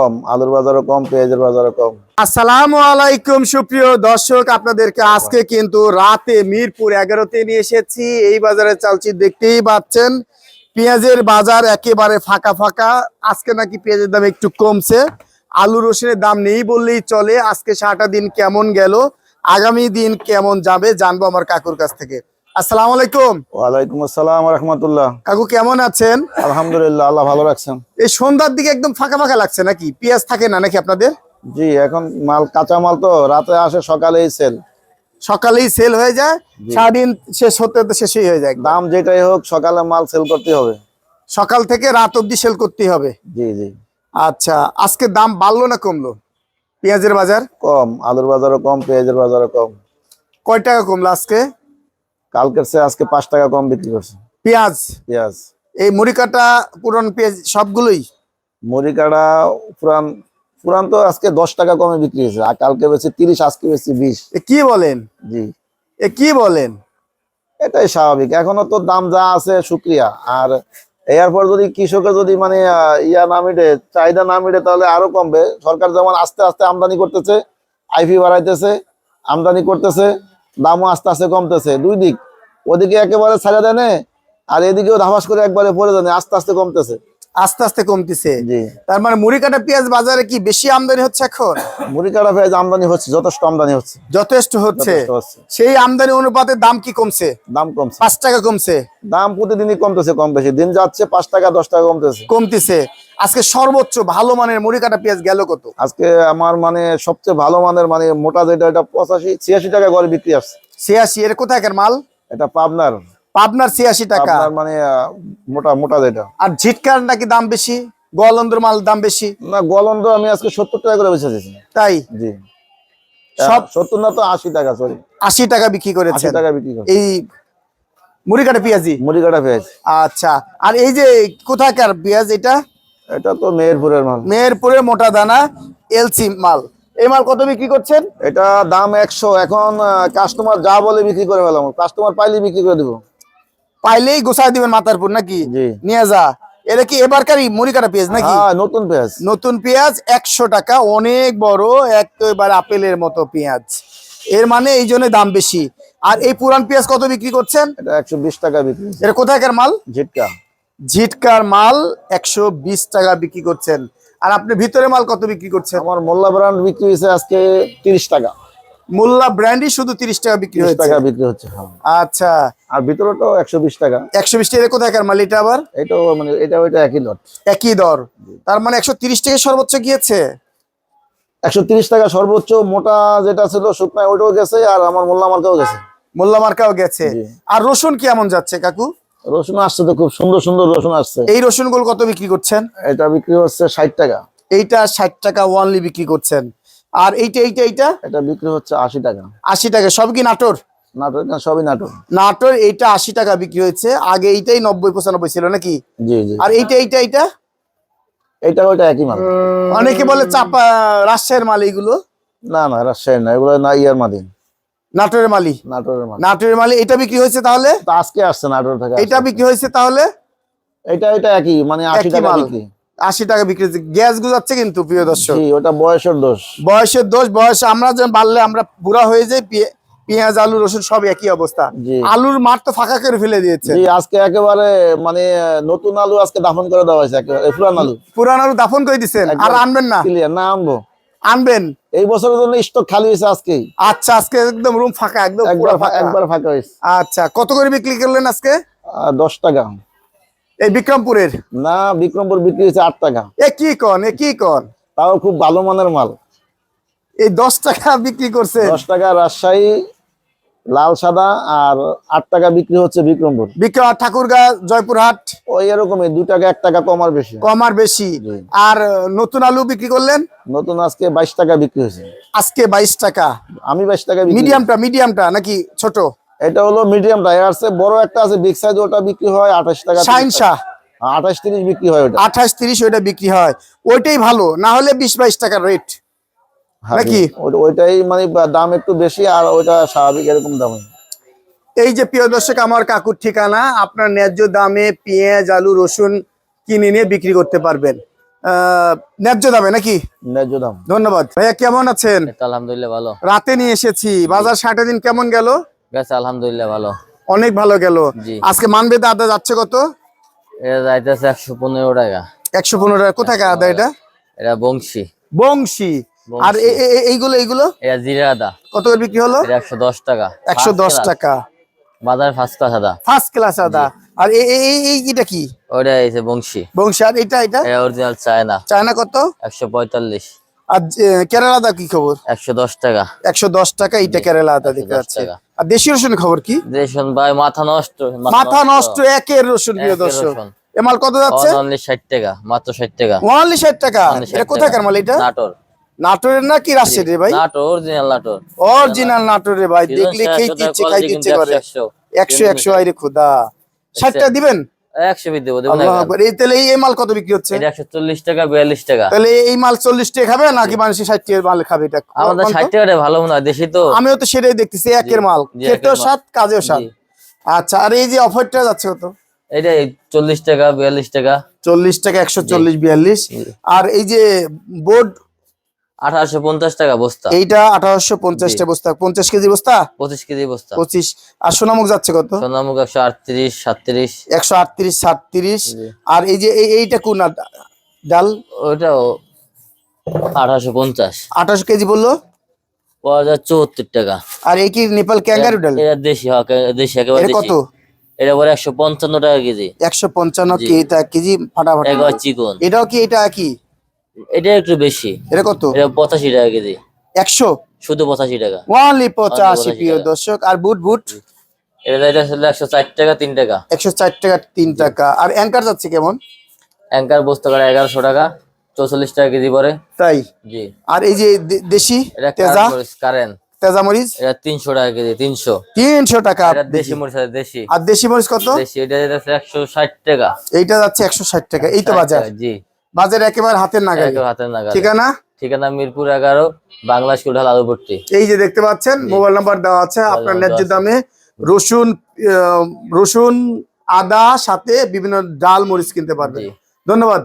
কম, আলুর বাজারও কম, পেঁয়াজের বাজারও কম। আসসালামু আলাইকুম, সুপ্রিয় দর্শক, আপনাদেরকে আজকে কিন্তু রাতে মিরপুর এগারোতে নিয়ে এসেছি। এই বাজারে চালছি দেখতেই পাচ্ছেন, পেঁয়াজের বাজার একেবারে ফাঁকা ফাঁকা। আজকে নাকি পেঁয়াজের দাম একটু কমছে। আলু রসুনের দাম নেই বললেই চলে। আজকে সারাটা দিন কেমন গেল, আগামী দিন কেমন যাবে জানব আমার কাকুর কাছ থেকে। আসসালামু আলাইকুম। ওয়ালাইকুম আসসালাম রহমতুল্লাহ। কাকু কেমন আছেন? আলহামদুলিল্লাহ আল্লাহ ভালো রাখছেন। এই সন্ধ্যার দিকে একদম ফাঁকা ফাঁকা লাগছে নাকি? পেঁয়াজ থাকে না নাকি আপনাদের? জি এখন মাল কাঁচা মাল তো রাতে আসে সকালেই সেল সকালেই সেল হয়ে যায় সারাদিন শেষ হতে হতে শেষই হয়ে যায়। দাম যেটাই হোক সকালে মাল সেল করতে হবে। সকাল থেকে রাত অব্দি সেল করতে হবে। জি জি। আচ্ছা আজকে দাম বাড়লো না কমলো? পেঁয়াজের বাজার? কম আলুর বাজারও কম পেঁয়াজের বাজারও কম। কয় টাকা কমলো আজকে? কালকের চেয়ে আজকে পাঁচ টাকা কম বিক্রি করছে। পেঁয়াজ? পেঁয়াজ। এই মুড়ি কাটা পুরন পেঁয়াজ সবগুলোই? মুড়ি কাটা পুরান পুরান তো আজকে দশ টাকা কমে বিক্রি হয়েছে। আর কালকে বেশি তিরিশ আজকে বেশি বিশ। এ কি বলেন? জি। এ কি বলেন? এটাই স্বাভাবিক। এখনও তো দাম যা আছে শুক্রিয়া। আর এরপর যদি কৃষকের যদি মানে ইয়া না মিটে চাহিদা না মিটে তাহলে আরও কমবে। সরকার যেমন আস্তে আস্তে আমদানি করতেছে আইপি বাড়াইতেছে আমদানি করতেছে দামও আস্তে আস্তে কমতেছে। দুই দিক। ওদিকে একেবারে ছাড়া দেনে আর এদিকেও ধাবাস করে একবারে পরে দেনে আস্তে আস্তে কমতেছে। আস্তে আস্তে কমতেছে। তার মানে মুড়ি কাটা পেঁয়াজ বাজারে কি বেশি আমদানি হচ্ছে এখন? মুড়ি কাটা পেঁয়াজ আমদানি হচ্ছে যথেষ্ট আমদানি হচ্ছে। যথেষ্ট হচ্ছে। সেই আমদানি অনুপাতে দাম কি কমছে? দাম কমছে। পাঁচ টাকা কমছে। দাম প্রতিদিনই কমতেছে কম বেশি। দিন যাচ্ছে পাঁচ টাকা দশ টাকা কমতেছে। কমতেছে। আজকে সর্বোচ্চ ভালো মানের মুড়ি কাটা পেঁয়াজ গেল কত? আজকে আমার মানে সবচেয়ে ভালো মানের মানে মোটা যেটা এটা পঁচাশি ছিয়াশি টাকা করে বিক্রি আসছে। ছিয়াশি এর কোথাকার মাল? এটা পাবনার। পাবনার ছিয়াশি টাকা। মানে মোটা মোটা যেটা। আর ঝিটকার নাকি দাম বেশি? গোয়ালন্দর মাল দাম বেশি? না গলন্দ আমি আজকে সত্তর টাকা করে বেঁচে দিয়েছি। তাই? জি। সব- সত্তর না তো আশি টাকা সরি আশি টাকা বিক্রি আশি করেছেন টাকা বিক্রি করে এই মুড়ি কাটা পেঁয়াজি? মুড়ি কাটা পেঁয়াজ। আচ্ছা। আর এই যে কোথাকার পেঁয়াজ এটা? এটা তো মেহেরপুরের মাল। মেহেরপুরের মোটা দানা এলসি মাল। এই মাল কত বিক্রি করছেন? এটা দাম একশো। এখন কাস্টমার যা বলে বিক্রি করে ফেলাম। কাস্টমার পাইলে বিক্রি করে দিব। পাইলেই গোসাই দিবেন মাথার উপর নাকি? নিয়ে যা। এটা কি এবারকারই মুড়ি কাটা পেঁয়াজ নাকি? হ্যাঁ নতুন পেঁয়াজ। নতুন পেঁয়াজ একশো টাকা অনেক বড় একেবারে আপেলের মতো পেঁয়াজ। এর মানে এই জন্য দাম বেশি। আর এই পুরান পেঁয়াজ কত বিক্রি করছেন? এটা একশো বিশ টাকা বিক্রি। এটা কোথাকার মাল? ঝিটকা। ঝিটকার মাল একশো বিশ টাকা বিক্রি করছেন। আর আপনি ভিতরে মাল কত বিক্রি করছেন? আমার মোল্লা ব্রান্ড বিক্রি হয়েছে আজকে তিরিশ টাকা। মোল্লা ব্র্যান্ডই শুধু তিরিশ টাকা বিক্রি হয়েছে। টাকা বিক্রি হচ্ছে আচ্ছা। আর ভিতরেটাও একশো বিশ টাকা। একশো বিশ টাকা কোথাকার মাল এটা আবার? এটাও মানে এটা ওইটা একই লট একই দর। তার মানে একশো তিরিশ টাকা সর্বোচ্চ গিয়েছে? একশো তিরিশ টাকা সর্বোচ্চ মোটা যেটা ছিল শুকনা ওইটাও গেছে আর আমার মোল্লা মার্কাও গেছে। মোল্লা মার্কাও গেছে। আর রসুন কেমন যাচ্ছে কাকু? রসুন আসছে তো খুব সুন্দর সুন্দর রসুন আসছে। এই রসুনগুলো কত বিক্রি করছেন? এটা বিক্রি হচ্ছে ষাট টাকা। এইটা ষাট টাকা ওয়ানলি বিক্রি করছেন। আর এইটা এইটা এইটা? এটা বিক্রি হচ্ছে আশি টাকা। আশি টাকা সব কি নাটোর? নাটোর না সবই নাটোর। নাটোর এইটা আশি টাকা বিক্রি হয়েছে। আগে এইটাই নব্বই পঁচানব্বই ছিল নাকি? জি জি। আর এইটা এইটা এইটা? এটা ওইটা একই মাল। অনেকে বলে চাপা রাজশাহীর মাল এইগুলো। না না না এগুলো না ইয়ার নাটোরের মালি নাটোরের মাল। নাটোরের মালি এটা বিক্রি হয়েছে তাহলে? আজকে আসছে নাটোর থেকে এটা বিক্রি হয়েছে তাহলে? এটা এটা একই মানে আশি টাকা। বিক্রি। আশি টাকা বিক্রি গ্যাস গুজাচ্ছে কিন্তু প্রিয় দর্শক। ওটা বয়সের দোষ। বয়সের দোষ বয়স আমরা যেন বাড়লে আমরা বুড়া হয়ে যাই পেঁয়াজ আলু রসুন সব একই অবস্থা। আলুর মাঠ তো ফাঁকা করে ফেলে দিয়েছে। আজকে একেবারে মানে নতুন আলু আজকে দাফন করে দেওয়া হয়েছে একেবারে পুরান আলু। পুরান আলু দাফন করে দিচ্ছেন আর আনবেন না? ক্লিয়ার না আনব। আনবেন? এই বছরের জন্য স্টক খালি হয়েছে আজকে আচ্ছা আজকে একদম রুম ফাঁকা একদম একবার ফাঁকা। একবার ফাঁকা হয়েছে। আচ্ছা কত করে বিক্রি করলেন আজকে? দশ টাকা। এই বিক্রমপুরের? না বিক্রমপুর বিক্রি হচ্ছে আট টাকা। এ কি কন এ কি কন? তাও খুব ভালো মানের মাল। এই দশ টাকা বিক্রি করছে। দশ টাকা রাজশাহী লাল সাদা আর আট টাকা বিক্রি হচ্ছে বিক্রমপুর। বিক্রম ঠাকুরগা জয়পুরহাট? ওই এরকমই দুই টাকা এক টাকা কম আর বেশি। কম আর বেশি। আর নতুন আলু বিক্রি করলেন? নতুন আজকে বাইশ টাকা বিক্রি হয়েছে। আজকে বাইশ টাকা। আমি বাইশ টাকা মিডিয়ামটা মিডিয়ামটা নাকি ছোট? এটা হলো মিডিয়ামটা এর আছে বড় একটা আছে বিগ সাইজ ওটা বিক্রি হয় আঠাশ টাকা শাহিনশাহ। আঠাশ তিরিশ বিক্রি হয় ওটা। আঠাশ তিরিশ ওইটা বিক্রি হয়। ওইটাই ভালো না হলে বিশ বাইশ টাকার রেট হ্যাঁ, নাকি? ওই- ওইটাই মানে দাম একটু বেশি আর ওইটা স্বাভাবিক এরকম দামে এই যে প্রিয় দর্শক আমার কাকুর ঠিকানা আপনার ন্যায্য দামে পেঁয়াজ আলু রসুন কিনে নিয়ে বিক্রি করতে পারবেন। ন্যায্য দামে নাকি? ন্যায্য দাম। ধন্যবাদ। ভাইয়া কেমন আছেন? আলহামদুলিল্লাহ ভালো। রাতে নিয়ে এসেছি। বাজার ষাটে দিন কেমন গেল? গেছে আলহামদুলিল্লাহ ভালো। অনেক ভালো গেল। আজকে মানবেদে আদা যাচ্ছে কত? এটা যাইতেছে একশো পনেরো টাকা। একশো পনেরো টাকা। কোথায় আদা এটা? এটা বংশী। বংশী। বংশী। আর এইগুলো এইগুলো? এটা জিরা আদা। কত করে বিক্রি হলো? একশো দশ টাকা। একশো দশ টাকা। বাজার ফার্স্ট ক্লাস আদা। ফার্স্ট ক্লাস আদা। আর এ- এ- এই এই এটা কি? ওটা বংশী। বংশী। আর এটা এটা? Original China. চায়না কত? একশো পঁয়তাল্লিশ। আর কেরালা আদা কি খবর? একশো দশ টাকা। একশো দশ টাকা এইটা কেরালা আদা দেখতে 110 পাচ্ছি। আর দেশি রসুন খবর কি? রেশন ভাই মাথা নষ্ট মাথা নষ্ট। একের রসুন প্রিয় দর্শক। রসুন। এ মাল কত যাচ্ছে? অনলি ষাট টাকা মাত্র ষাট টাকা। ওয়ানলি ষাট টাকা? Only 60 এটা কোথাকার মাল এটা? নাটোর। নাটোরের না কি রাজশাহীর ভাই? নাটোর অরিজিনাল নাটোর। অরিজিনাল নাটোরে ভাই দেখলে খেতে ইচ্ছে খাইতে ইচ্ছে করে। একশো একশো। আইরে খুদা। ষাট টাকা দিবেন? একশো বিদ দেবো। এই তাহলে এই মাল কত বিক্রি হচ্ছে? একশো চল্লিশ টাকা বিয়াল্লিশ টাকা। তাহলে এই মাল চল্লিশ টাকা খাবে নাকি মানুষ ষাট টাকা মাল খাবে এটা আমাদের ষাট টাকাটা ভালো মনে হয় দেশি তো। আমিও তো সেটাই দেখতেছি একের মাল। খেতেও। স্বাদ কাজেও স্বাদ। আচ্ছা আর এই যে অফারটা যাচ্ছে কত? এটা চল্লিশ টাকা বিয়াল্লিশ টাকা। চল্লিশ টাকা একশো চল্লিশ বিয়াল্লিশ। আর এই যে বোর্ড আঠারোশো পঞ্চাশ টাকা বস্তা। এইটা আঠারোশো পঞ্চাশটা বস্তা। পঞ্চাশ কেজি বস্তা? পঁচিশ কেজি বস্তা। পঁচিশ। আর সোনামুখ যাচ্ছে কত? সোনামুখ একশো আটত্রিশ সাতত্রিশ। একশো আটত্রিশ সাতত্রিশ। জি। আর এই যে এইটা কোন ডাল? আঠারোশো পঞ্চাশ। আঠাশ কেজি বলল? পাওয়া যায় চুয়াত্তর টাকা। আর এই কি নেপাল ক্যাঙ্গারু ডাল? এটা দেশি হ্যাঁ, দেশি একেবারে দেশি। কত? এটা পরে একশো পঞ্চান্ন টাকা কেজি। একশো পঞ্চান্ন জি। কেজি ফাটাফাটি। চিকন। এটাও কি এটা কি? এটা একটু বেশি। এটা কত? এটা পঁচাশি টাকা কেজি। একশো? শুধু পঁচাশি টাকা। ওয়ানলি পঁচাশি 85 প্রিয়। দর্শক। আর বুট বুট? এটা এটা আসলে একশো ষাট টাকা তিন টাকা। একশো চার টাকা তিন টাকা। আর অ্যাঙ্কার যাচ্ছে কেমন? অ্যাঙ্কার বস্তা করে এগারোশো টাকা চৌচল্লিশ টাকা কেজি পরে তাই? জি। আর এই যে দেশি? তেজা? কারেন্ট। তেজা মরিচ? এটা তিনশো টাকা কেজি তিনশো। তিনশো টাকা। দেশি মরিচ আছে দেশি। আর দেশি মরিচ কত? দেশি এটা যাচ্ছে একশো ষাট টাকা। এইটা যাচ্ছে একশো ষাট টাকা। এই তো বাজার। জি। বাজার একেবারে হাতের নাগালে হাতের নাগালে ঠিকানা? ঠিকানা মিরপুর এগারো বাংলা স্কুল ঢাল আলুপট্টি এই যে দেখতে পাচ্ছেন মোবাইল নাম্বার দেওয়া আছে আপনার ন্যায্য দামে রসুন রসুন আদা সাথে বিভিন্ন ডাল মরিচ কিনতে পারবেন। ধন্যবাদ।